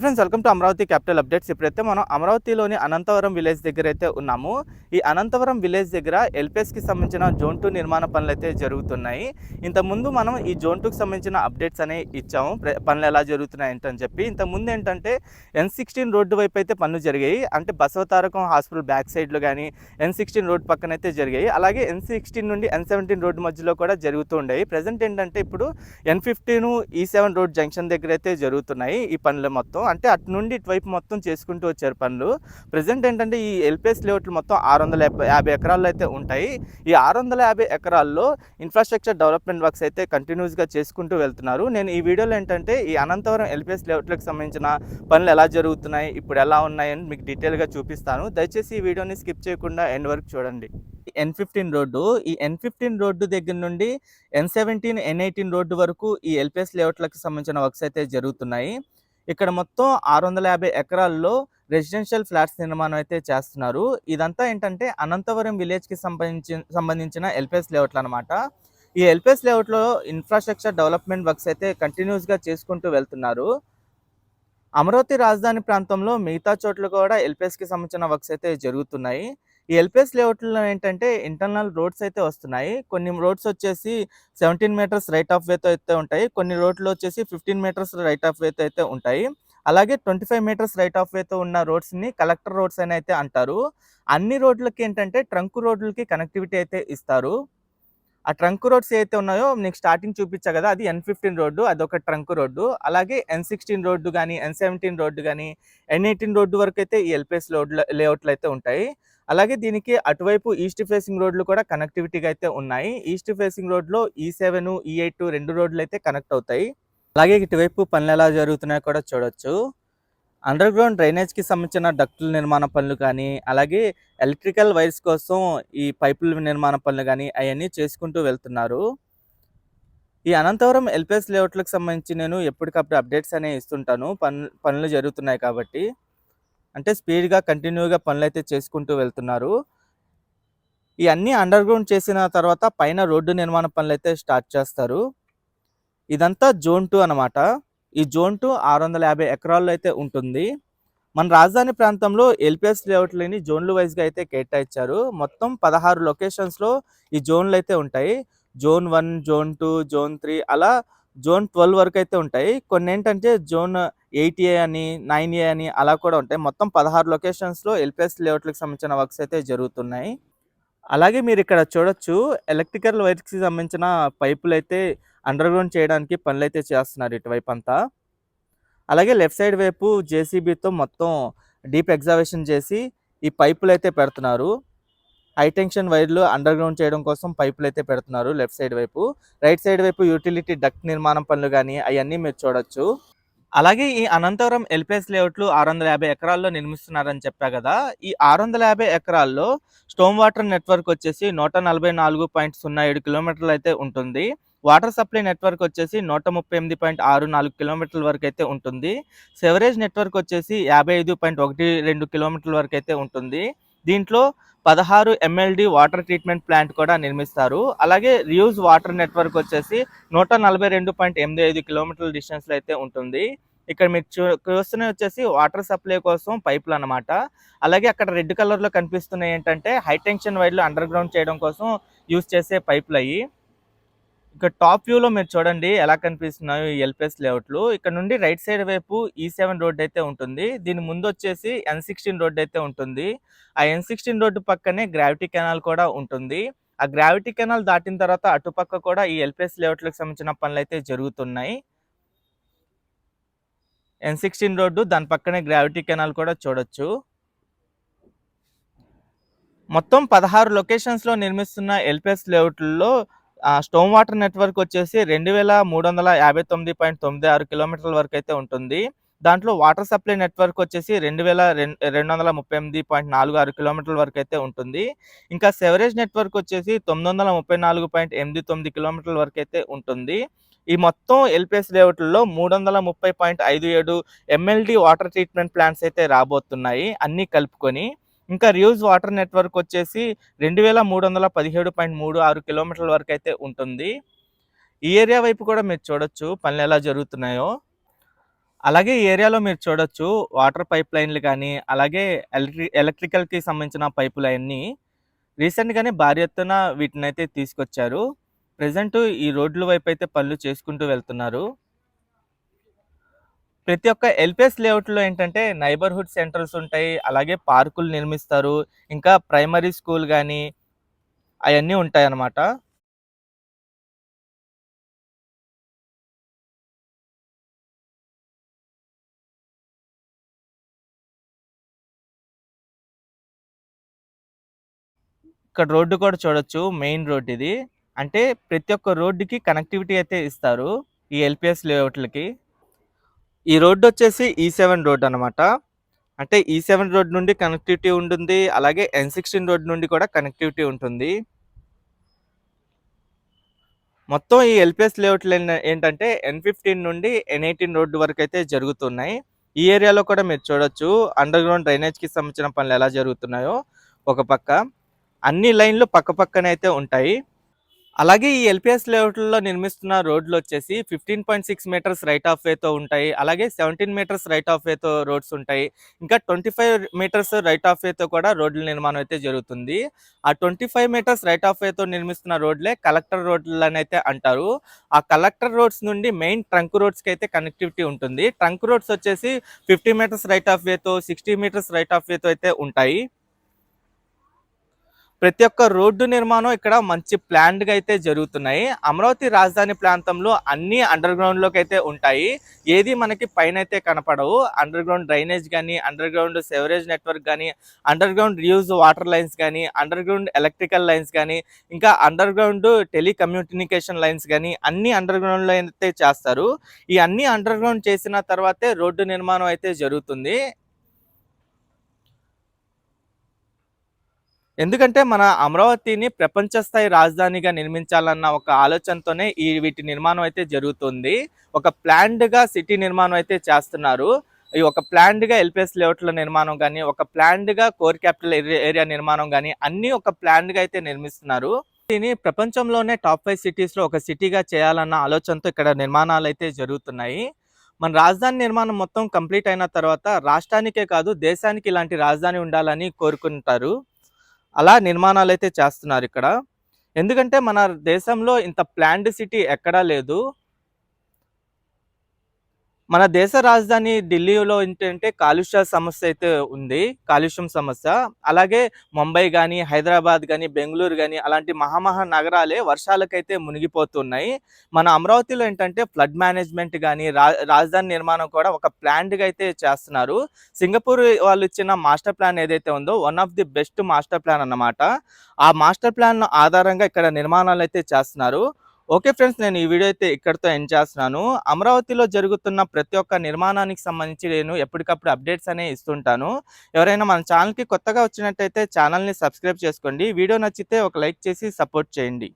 Friends welcome to Amaravati capital updates ఇప్పుడైతే మనం అమరావతిలోని అనంతవరం విలేజ్ దగ్గర అయితే ఉన్నాము. ఈ అనంతవరం విలేజ్ దగ్గర ఎల్పిఎస్కి సంబంధించిన జోన్ టూ నిర్మాణ పనులు అయితే జరుగుతున్నాయి. ఇంతకుముందు మనం ఈ జోన్ టూకి సంబంధించిన అప్డేట్స్ అనేవి ఇచ్చాము. పనులు ఎలా జరుగుతున్నాయి ఏంటని చెప్పి. ఇంతకుముందు ఏంటంటే ఎన్ సిక్స్టీన్ రోడ్డు వైపు అయితే పనులు జరిగాయి. అంటే బసవతారకం హాస్పిటల్ బ్యాక్ సైడ్లో కానీ ఎన్ సిక్స్టీన్ రోడ్ పక్కన అయితే జరిగాయి. అలాగే ఎన్ సిక్స్టీన్ నుండి ఎన్ సెవెంటీన్ రోడ్డు మధ్యలో కూడా జరుగుతూ ఉండేవి. ప్రజెంట్ ఏంటంటే ఇప్పుడు N fifteen E seven road junction దగ్గర అయితే జరుగుతున్నాయి ఈ పనులు మొత్తం. అంటే అటు నుండి ఇటువైపు మొత్తం చేసుకుంటూ వచ్చారు పనులు. ప్రజెంట్ ఏంటంటే ఈ ఎల్పిఎస్ లేఅవుట్లు మొత్తం ఆరు వందల యాభై యాభై ఎకరాల్లో అయితే ఉంటాయి. ఈ ఆరు వందల యాభై ఎకరాల్లో ఇన్ఫ్రాస్ట్రక్చర్ డెవలప్మెంట్ వర్క్స్ అయితే కంటిన్యూస్గా చేసుకుంటూ వెళ్తున్నారు. నేను ఈ వీడియోలో ఏంటంటే ఈ అనంతవరం ఎల్పిఎస్ లేఅవుట్లకు సంబంధించిన పనులు ఎలా జరుగుతున్నాయి ఇప్పుడు ఎలా ఉన్నాయని మీకు డీటెయిల్గా చూపిస్తాను. దయచేసి ఈ వీడియోని స్కిప్ చేయకుండా ఎండ్ వరకు చూడండి. ఎన్ ఫిఫ్టీన్ రోడ్డు ఈ ఎన్ ఫిఫ్టీన్ రోడ్డు దగ్గర నుండి N seventeen N eighteen road వరకు ఈ ఎల్పిఎస్ లేఅవుట్లకు సంబంధించిన వర్క్స్ అయితే జరుగుతున్నాయి. ఇక్కడ మొత్తం ఆరు వందల యాభై ఎకరాల్లో రెసిడెన్షియల్ ఫ్లాట్స్ నిర్మాణం అయితే చేస్తున్నారు. ఇదంతా ఏంటంటే అనంతవరం విలేజ్కి సంబంధించి సంబంధించిన ఎల్పిఎస్ లేఅవుట్లు అనమాట ఈ ఎల్పిఎస్ లేఅవుట్లో ఇన్ఫ్రాస్ట్రక్చర్ డెవలప్మెంట్ వర్క్స్ అయితే కంటిన్యూస్గా చేసుకుంటూ వెళ్తున్నారు. అమరావతి రాజధాని ప్రాంతంలో మిగతా చోట్ల కూడా ఎల్పిఎస్కి సంబంధించిన వర్క్స్ అయితే జరుగుతున్నాయి. ఈ ఎల్పిఎస్ లేఅవుట్లో ఏంటంటే ఇంటర్నల్ రోడ్స్ అయితే వస్తున్నాయి. కొన్ని రోడ్స్ వచ్చేసి సెవెంటీన్ మీటర్స్ రైట్ ఆఫ్ వేతో అయితే ఉంటాయి. కొన్ని రోడ్లు వచ్చేసి ఫిఫ్టీన్ మీటర్స్ రైట్ ఆఫ్ వేతో అయితే ఉంటాయి. అలాగే twenty five metres right of వేతో ఉన్న రోడ్స్ని కలెక్టర్ రోడ్స్ అని అయితే అంటారు. అన్ని రోడ్లకి ఏంటంటే ట్రంక్ రోడ్లకి కనెక్టివిటీ అయితే ఇస్తారు. ఆ ట్రంక్ రోడ్స్ ఏవైతే ఉన్నాయో నీకు స్టార్టింగ్ చూపించా కదా అది ఎన్ ఫిఫ్టీన్ రోడ్డు అదొక ట్రంక్ రోడ్డు. అలాగే ఎన్ సిక్స్టీన్ రోడ్డు కానీ ఎన్ సెవెంటీన్ రోడ్డు కానీ ఎన్ ఎయిటీన్ రోడ్డు వరకు అయితే ఈ ఎల్పిఎస్ రోడ్ లేఅవుట్లు అయితే ఉంటాయి. అలాగే దీనికి అటువైపు ఈస్ట్ ఫేసింగ్ రోడ్లు కూడా కనెక్టివిటీగా అయితే ఉన్నాయి. ఈస్ట్ ఫేసింగ్ రోడ్లో ఈ సెవెన్ ఈ ఎయిట్ రెండు రోడ్లు అయితే కనెక్ట్ అవుతాయి. అలాగే ఇటువైపు పనులు ఎలా జరుగుతున్నాయో కూడా చూడొచ్చు. అండర్ గ్రౌండ్ డ్రైనేజ్కి సంబంధించిన డక్టుల నిర్మాణ పనులు కానీ అలాగే ఎలక్ట్రికల్ వైర్స్ కోసం ఈ పైపుల నిర్మాణ పనులు కానీ అవన్నీ చేసుకుంటూ వెళ్తున్నారు. ఈ అనంతవరం ఎల్పిఎస్ లేఅవుట్లకు సంబంధించి నేను ఎప్పటికప్పుడు అప్డేట్స్ అనేవి ఇస్తుంటాను. పనులు పనులు జరుగుతున్నాయి కాబట్టి. అంటే స్పీడ్గా కంటిన్యూగా పనులు అయితే చేసుకుంటూ వెళ్తున్నారు. ఈ అండర్ గ్రౌండ్ చేసిన తర్వాత పైన రోడ్డు నిర్మాణ పనులు అయితే స్టార్ట్ చేస్తారు. ఇదంతా జోన్ టూ అనమాట ఈ జోన్ టూ ఆరు వందల యాభై ఎకరాల్లో అయితే ఉంటుంది. మన రాజధాని ప్రాంతంలో ఎల్పిఎస్ లేఅవుట్లని జోన్లు వైజ్గా అయితే కేటాయించారు. మొత్తం పదహారు లొకేషన్స్లో ఈ జోన్లు అయితే ఉంటాయి. Zone one zone two zone three అలా జోన్ ట్వెల్వ్ వరకు అయితే ఉంటాయి. కొన్ని ఏంటంటే జోన్ ఎయిట్ ఏ అని నైన్ ఏ అని అలా కూడా ఉంటాయి. మొత్తం పదహారు లొకేషన్స్లో ఎల్పిఎస్ లేఅవుట్లకు సంబంధించిన వర్క్స్ అయితే జరుగుతున్నాయి. అలాగే మీరు ఇక్కడ చూడొచ్చు ఎలక్ట్రికల్ వైర్స్కి సంబంధించిన పైపులు అయితే అండర్ గ్రౌండ్ చేయడానికి పనులు అయితే చేస్తున్నారు ఇటువైపు అంతా అలాగే లెఫ్ట్ సైడ్ వైపు జేసీబీతో మొత్తం డీప్ ఎగ్జావేషన్ చేసి ఈ పైపులు అయితే పెడుతున్నారు. హై టెన్షన్ వైర్లు అండర్ గ్రౌండ్ చేయడం కోసం పైపులు అయితే పెడుతున్నారు లెఫ్ట్ సైడ్ వైపు. రైట్ సైడ్ వైపు యూటిలిటీ డక్ట్ నిర్మాణం పనులు కానీ అవన్నీ మీరు చూడొచ్చు. అలాగే ఈ అనంతవరం ఎల్పిఎస్ లేఅవుట్లు ఆరు వందల యాభై ఎకరాల్లో నిర్మిస్తున్నారని చెప్పా కదా ఈ ఆరు వందల యాభై ఎకరాల్లో స్టోమ్ వాటర్ నెట్వర్క్ వచ్చేసి నూట నలభై నాలుగు పాయింట్ సున్నా ఏడు కిలోమీటర్లు అయితే ఉంటుంది. వాటర్ సప్లై నెట్వర్క్ వచ్చేసి నూట ముప్పై ఎనిమిది పాయింట్ ఆరు నాలుగు కిలోమీటర్ల వరకు అయితే ఉంటుంది. సెవరేజ్ నెట్వర్క్ వచ్చేసి యాభై ఐదు పాయింట్ ఒకటి రెండు కిలోమీటర్ల వరకు అయితే ఉంటుంది. దీంట్లో పదహారు ఎంఎల్డి వాటర్ ట్రీట్మెంట్ ప్లాంట్ కూడా నిర్మిస్తారు. అలాగే రియూజ్ వాటర్ నెట్వర్క్ వచ్చేసి నూట నలభై రెండు పాయింట్ ఎనిమిది ఐదు కిలోమీటర్ల డిస్టెన్స్లో అయితే ఉంటుంది. ఇక్కడ మీరు చూ చూస్తున్న వచ్చేసి వాటర్ సప్లై కోసం పైపులు అన్నమాట. అలాగే అక్కడ రెడ్ కలర్లో కనిపిస్తున్నాయి ఏంటంటే హైటెన్షన్ వైర్లు అండర్ గ్రౌండ్ చేయడం కోసం యూస్ చేసే పైపులు అయ్యి ఇక్కడ టాప్ వ్యూలో మీరు చూడండి ఎలా కనిపిస్తున్నాయో ఈ ఎల్పిఎస్ లేఅవుట్లు. ఇక్కడ నుండి రైట్ సైడ్ వైపు e ఈ సెవెన్ రోడ్ అయితే ఉంటుంది. దీని ముందు వచ్చేసి ఎన్ సిక్స్టీన్ రోడ్ అయితే ఉంటుంది. ఆ ఎన్ సిక్స్టీన్ రోడ్డు పక్కనే గ్రావిటీ కెనాల్ కూడా ఉంటుంది. ఆ గ్రావిటీ కెనాల్ దాటిన తర్వాత అటుపక్క కూడా ఈ ఎల్పిఎస్ లేఅవుట్లకు సంబంధించిన పనులు అయితే జరుగుతున్నాయి. ఎన్ సిక్స్టీన్ రోడ్డు దాని పక్కనే గ్రావిటీ కెనాల్ కూడా చూడొచ్చు. మొత్తం పదహారు లొకేషన్స్లో నిర్మిస్తున్న ఎల్పిఎస్ లేఅవుట్లలో స్టోమ్ వాటర్ నెట్వర్క్ వచ్చేసి రెండు వేల మూడు వందల యాభై తొమ్మిది పాయింట్ తొమ్మిది ఆరు కిలోమీటర్ల వరకు అయితే ఉంటుంది. దాంట్లో వాటర్ సప్లై నెట్వర్క్ వచ్చేసి రెండు వేల రెండు వందల ముప్పై ఎనిమిది పాయింట్ నాలుగు ఆరు కిలోమీటర్ల వరకు అయితే ఉంటుంది. ఇంకా సెవరేజ్ నెట్వర్క్ వచ్చేసి తొమ్మిది వందల ముప్పై నాలుగు పాయింట్ ఎనిమిది తొమ్మిది కిలోమీటర్ల వరకు అయితే ఉంటుంది. ఈ మొత్తం ఎల్పిఎస్ లేఅవుట్లలో మూడు వందల ముప్పై పాయింట్ ఐదు ఏడు ఎంఎల్డి వాటర్ ట్రీట్మెంట్ ప్లాంట్స్ అయితే రాబోతున్నాయి. అన్నీ కలుపుకొని ఇంకా రియూజ్ వాటర్ నెట్వర్క్ వచ్చేసి రెండు వేల మూడు వందల పదిహేడు పాయింట్ మూడు ఆరు కిలోమీటర్ల వరకు అయితే ఉంటుంది. ఈ ఏరియా వైపు కూడా మీరు చూడొచ్చు పనులు ఎలా జరుగుతున్నాయో. అలాగే ఈ ఏరియాలో మీరు చూడొచ్చు వాటర్ పైప్ లైన్లు కానీ అలాగే ఎలక్ట్రి ఎలక్ట్రికల్కి సంబంధించిన పైపులు అవన్నీ రీసెంట్గానే భారీ ఎత్తున వీటిని అయితే తీసుకొచ్చారు. ప్రజెంట్ ఈ రోడ్ల వైపు అయితే పనులు చేసుకుంటూ వెళ్తున్నారు. ప్రతి ఒక్క ఎల్పిఎస్ లేఅవుట్లో ఏంటంటే నైబర్హుడ్ సెంటర్స్ ఉంటాయి అలాగే పార్కులు నిర్మిస్తారు ఇంకా ప్రైమరీ స్కూల్ కానీ అవన్నీ ఉంటాయి అన్నమాట ఇక్కడ రోడ్డు కూడా చూడొచ్చు మెయిన్ రోడ్ ఇది. అంటే ప్రతి ఒక్క రోడ్డుకి కనెక్టివిటీ అయితే ఇస్తారు ఈ ఎల్పిఎస్ లేఅవుట్లకి. ఈ రోడ్డు వచ్చేసి e ఈ సెవెన్ రోడ్ అనమాట అంటే e ఈ సెవెన్ రోడ్ నుండి కనెక్టివిటీ ఉంటుంది అలాగే ఎన్ సిక్స్టీన్ రోడ్ నుండి కూడా కనెక్టివిటీ ఉంటుంది. మొత్తం ఈ ఎల్పిఎస్ లేఅవుట్లు ఏంటంటే ఎన్ ఫిఫ్టీన్ నుండి ఎన్ ఎయిటీన్ రోడ్డు వరకు అయితే జరుగుతున్నాయి. ఈ ఏరియాలో కూడా మీరు చూడొచ్చు అండర్ గ్రౌండ్ డ్రైనేజ్కి సంబంధించిన పనులు ఎలా జరుగుతున్నాయో ఒక పక్క. అన్ని లైన్లు పక్క పక్కనే అయితే ఉంటాయి. అలాగే ఈ ఎల్పిఎస్ లేఅవుట్లలో నిర్మిస్తున్న రోడ్లు వచ్చేసి fifteen point six metres right of వేతో ఉంటాయి. అలాగే సెవెంటీన్ మీటర్స్ రైట్ ఆఫ్ వేతో రోడ్స్ ఉంటాయి. ఇంకా twenty five metres right of వేతో కూడా రోడ్ల నిర్మాణం అయితే జరుగుతుంది. ఆ twenty five metres right of వేతో నిర్మిస్తున్న రోడ్లే కలెక్టర్ రోడ్లు అయితే అంటారు. ఆ కలెక్టర్ రోడ్స్ నుండి మెయిన్ ట్రంక్ రోడ్స్కి అయితే కనెక్టివిటీ ఉంటుంది. ట్రంక్ రోడ్స్ వచ్చేసి ఫిఫ్టీ మీటర్స్ రైట్ ఆఫ్ వేతో సిక్స్టీ మీటర్స్ రైట్ ఆఫ్ వేతో అయితే ఉంటాయి. ప్రతి ఒక్క రోడ్డు నిర్మాణం ఇక్కడ మంచి ప్లాన్డ్గా అయితే జరుగుతున్నాయి. అమరావతి రాజధాని ప్రాంతంలో అన్ని అండర్ అయితే ఉంటాయి. ఏది మనకి పైన అయితే కనపడవు. అండర్ గ్రౌండ్ డ్రైనేజ్ కానీ అండర్ గ్రౌండ్ సెవరేజ్ నెట్వర్క్ కానీ underground reuse water lines కానీ అండర్ గ్రౌండ్ ఎలక్ట్రికల్ లైన్స్ కానీ ఇంకా అండర్ గ్రౌండ్ టెలికమ్యూనికేషన్ లైన్స్ కానీ అన్ని అండర్గ్రౌండ్లో అయితే చేస్తారు. ఈ అన్ని అండర్ గ్రౌండ్ చేసిన తర్వాతే రోడ్డు నిర్మాణం అయితే జరుగుతుంది. ఎందుకంటే మన అమరావతిని ప్రపంచ స్థాయి రాజధానిగా నిర్మించాలన్న ఒక ఆలోచనతోనే ఈ వీటి నిర్మాణం అయితే జరుగుతుంది. ఒక ప్లాండ్గా సిటీ నిర్మాణం అయితే చేస్తున్నారు. ఈ ఒక ప్లాండ్గా ఎల్పిఎస్ లేఅవుట్ల నిర్మాణం కానీ ఒక ప్లాండ్గా కోర్ క్యాపిటల్ ఏరియా నిర్మాణం కానీ అన్నీ ఒక ప్లాండ్గా అయితే నిర్మిస్తున్నారు. దీని ప్రపంచంలోనే టాప్ ఫైవ్ సిటీస్లో ఒక సిటీగా చేయాలన్న ఆలోచనతో ఇక్కడ నిర్మాణాలు అయితే జరుగుతున్నాయి. మన రాజధాని నిర్మాణం మొత్తం కంప్లీట్ అయిన తర్వాత రాష్ట్రానికే కాదు దేశానికి ఇలాంటి రాజధాని ఉండాలని కోరుకుంటారు. అలా నిర్మాణాలు అయితే చేస్తున్నారు ఇక్కడ. ఎందుకంటే మన దేశంలో ఇంత ప్లాండ్ సిటీ ఎక్కడా లేదు. మన దేశ రాజధాని ఢిల్లీలో ఏంటంటే కాలుష్య సమస్య అయితే ఉంది కాలుష్యం సమస్య. అలాగే ముంబై కానీ హైదరాబాద్ కానీ బెంగళూరు కానీ అలాంటి మహామహా నగరాలే వర్షాలకైతే మునిగిపోతున్నాయి. మన అమరావతిలో ఏంటంటే ఫ్లడ్ మేనేజ్మెంట్ కానీ రా రాజధాని నిర్మాణం కూడా ఒక ప్లాన్డ్గా అయితే చేస్తున్నారు. సింగపూర్ వాళ్ళు ఇచ్చిన మాస్టర్ ప్లాన్ ఏదైతే ఉందో one of the best master plan అన్నమాట. ఆ మాస్టర్ ప్లాన్ ఆధారంగా ఇక్కడ నిర్మాణాలు అయితే చేస్తున్నారు. ఓకే ఫ్రెండ్స్ నేను ఈ వీడియో అయితే ఇక్కడితో ఎండ్ చేస్తున్నాను. అమరావతిలో జరుగుతున్న ప్రతి ఒక్క నిర్మాణానికి సంబంధించి నేను ఎప్పటికప్పుడు అప్డేట్స్ అనేవి ఇస్తుంటాను. ఎవరైనా మన ఛానల్కి కొత్తగా వచ్చినట్టయితే ఛానల్ని సబ్స్క్రైబ్ చేసుకోండి. వీడియో నచ్చితే ఒక లైక్ చేసి సపోర్ట్ చేయండి.